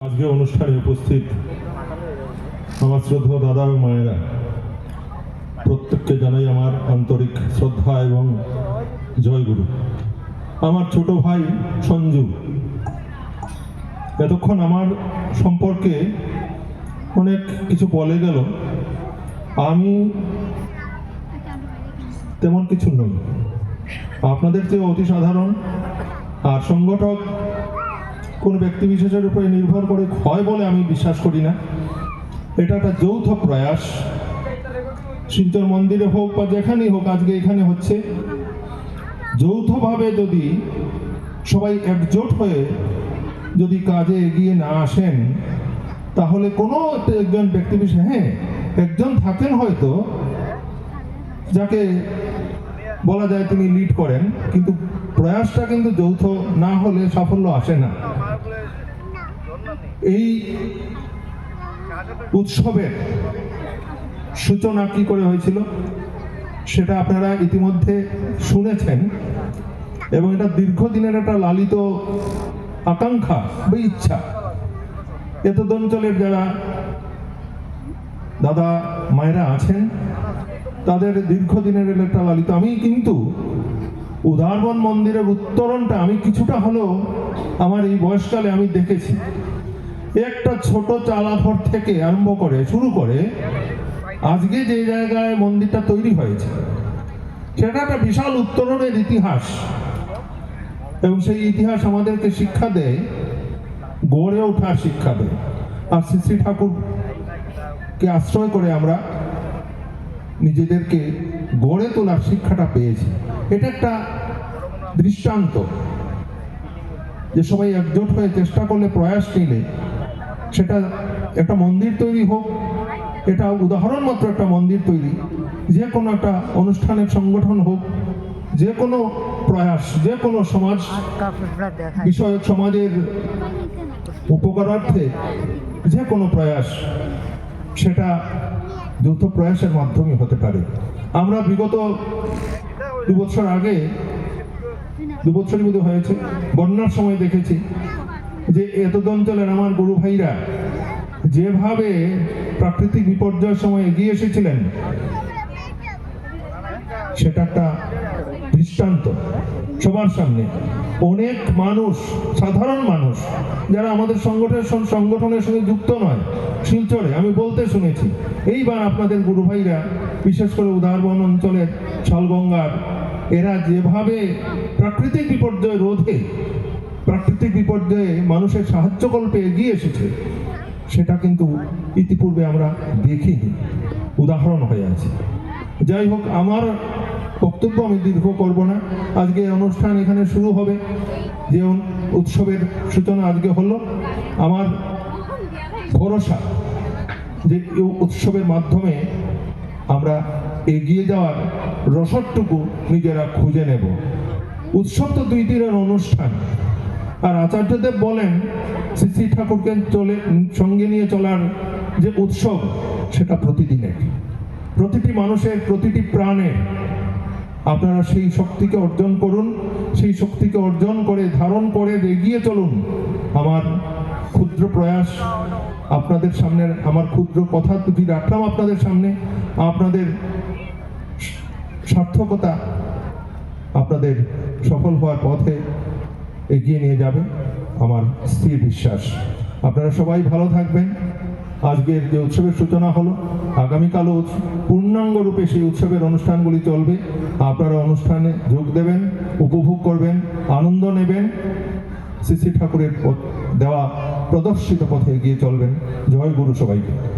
আজকে অনুষ্ঠানে উপস্থিত আমার শ্রদ্ধা দাদা ও মায়েরা, প্রত্যেককে জানাই আমার আন্তরিক শ্রদ্ধা এবং জয়গুরু আমার ছোট ভাই সঞ্জু, এতক্ষণ আমার সম্পর্কে অনেক কিছু বলে গেল। আমি তেমন কিছু নই। আপনাদের চেয়ে অতি সাধারণ আর সংগঠক কোন ব্যক্তি বিশেষের উপরে নির্ভর করে হয় বলে আমি বিশ্বাস করি না। এটা একটা যৌথ প্রয়াস। শিলচর মন্দিরে হোক বা যেখানেই হোক, আজকে এখানে হচ্ছে। যৌথভাবে যদি সবাই একজোট হয়ে যদি কাজে এগিয়ে না আসেন, তাহলে কোনো একজন ব্যক্তি বিশেষ হ্যাঁ একজন থাকেন হয়তো, যাকে বলা যায় তিনি লিড করেন, কিন্তু প্রয়াসটা কিন্তু যৌথ না হলে সাফল্য আসে না। এই উৎসবের সূচনা কি করে হয়েছিল সেটা আপনারা ইতিমধ্যে শুনেছেন এবং এটা দীর্ঘদিনের একটা লালিত আকাঙ্ক্ষা বা ইচ্ছা। এতদ অঞ্চলের যারা দাদা, মায়েরা আছেন, তাদের দীর্ঘদিনের একটা লালিত, আমি কিন্তু উদারবন মন্দিরের উত্তরণটা আমি কিছুটা হলেও আমার এই বয়সকালে আমি দেখেছি। একটা ছোট চালাঘর থেকে আরম্ভ করে, শুরু করে, আজকে যে জায়গায় মন্দিরটা তৈরি হয়েছে, সেটা একটা বিশাল উত্তরণের ইতিহাস। এবং সেই ইতিহাস আমাদেরকে শিক্ষা দেয়, গড়ে ওঠার শিক্ষা দেয়। আর শ্রী শ্রী ঠাকুরকে আশ্রয় করে আমরা নিজেদেরকে গড়ে তোলার শিক্ষাটা পেয়েছি। এটা একটা দৃষ্টান্ত যে সবাই একজোট হয়ে চেষ্টা করলে, প্রয়াস নিলে, সেটা একটা মন্দির তৈরি হোক, এটা উদাহরণ মাত্র একটা মন্দির তৈরি, যে কোনো একটা অনুষ্ঠানের সংগঠন হোক, যে কোনো প্রয়াস, যে কোনো সমাজ বিষয়ক সমাজের উপকারার্থে যে কোনো প্রয়াস, সেটা যৌথ প্রয়াসের মাধ্যমে হতে পারে। আমরা বিগত দু বছর আগে, দু বছরই বোধ হয়েছে, বন্যার সময় দেখেছি যে এতদ অঞ্চলের আমার গুরু ভাইরা, যেভাবে প্রাকৃতিক বিপর্যয়ের সময় এগিয়ে এসেছিলেন, সেটা একটা দৃষ্টান্ত সবার সামনে। অনেক মানুষ, সাধারণ মানুষ, যারা আমাদের সংগঠনের সংগঠনের সঙ্গে যুক্ত নয়, শিলচরে, আমি বলতে শুনেছি। এইবার আপনাদের গুরু ভাইরা, বিশেষ করে উদারবন অঞ্চলের শালগঙ্গার এরা যেভাবে প্রাকৃতিক বিপর্যয় রোধে, প্রাকৃতিক বিপর্যয়ে মানুষের সাহায্যকল্পে এগিয়ে এসেছে, সেটা কিন্তু ইতিপূর্বে আমরা দেখিনি। উদাহরণ হয়ে আছে। যাই হোক, আমার বক্তব্য আমি দীর্ঘ করব না। আজকে অনুষ্ঠান এখানে শুরু হবে। যে উৎসবের সূচনা আজকে হলো, আমার ভরসা যে উৎসবের মাধ্যমে আমরা এগিয়ে যাওয়ার রসদটুকু নিজেরা খুঁজে নেব। উৎসব তো দুই দিনের অনুষ্ঠান। আর আচার্যদেব বলেন, শ্রী শ্রী ঠাকুরকে চলে, সঙ্গে নিয়ে চলার যে উৎসব, সেটা প্রতিদিনের। প্রতিটি মানুষের, প্রতিটি প্রাণের। আপনারা সেই শক্তিকে অর্জন করুন, সেই শক্তিকে অর্জন করে ধারণ করে এগিয়ে চলুন। আমার ক্ষুদ্র প্রয়াস আপনাদের সামনে আমার ক্ষুদ্র কথা দুটি রাখলাম আপনাদের সামনে, আপনাদের সার্থকতা আপনাদের সফল হওয়ার পথে এগিয়ে নিয়ে যাবে আমার স্থির বিশ্বাস। আপনারা সবাই ভালো থাকবেন। আজকের যে উৎসবের সূচনা হলো, আগামীকালও পূর্ণাঙ্গ রূপে সেই উৎসবের অনুষ্ঠানগুলি চলবে। আপনারা অনুষ্ঠানে যোগ দেবেন, উপভোগ করবেন, আনন্দ নেবেন। শ্রী ঠাকুরের দেওয়া প্রদর্শিত পথে এগিয়ে চলবেন। জয় গুরু সবাইকে।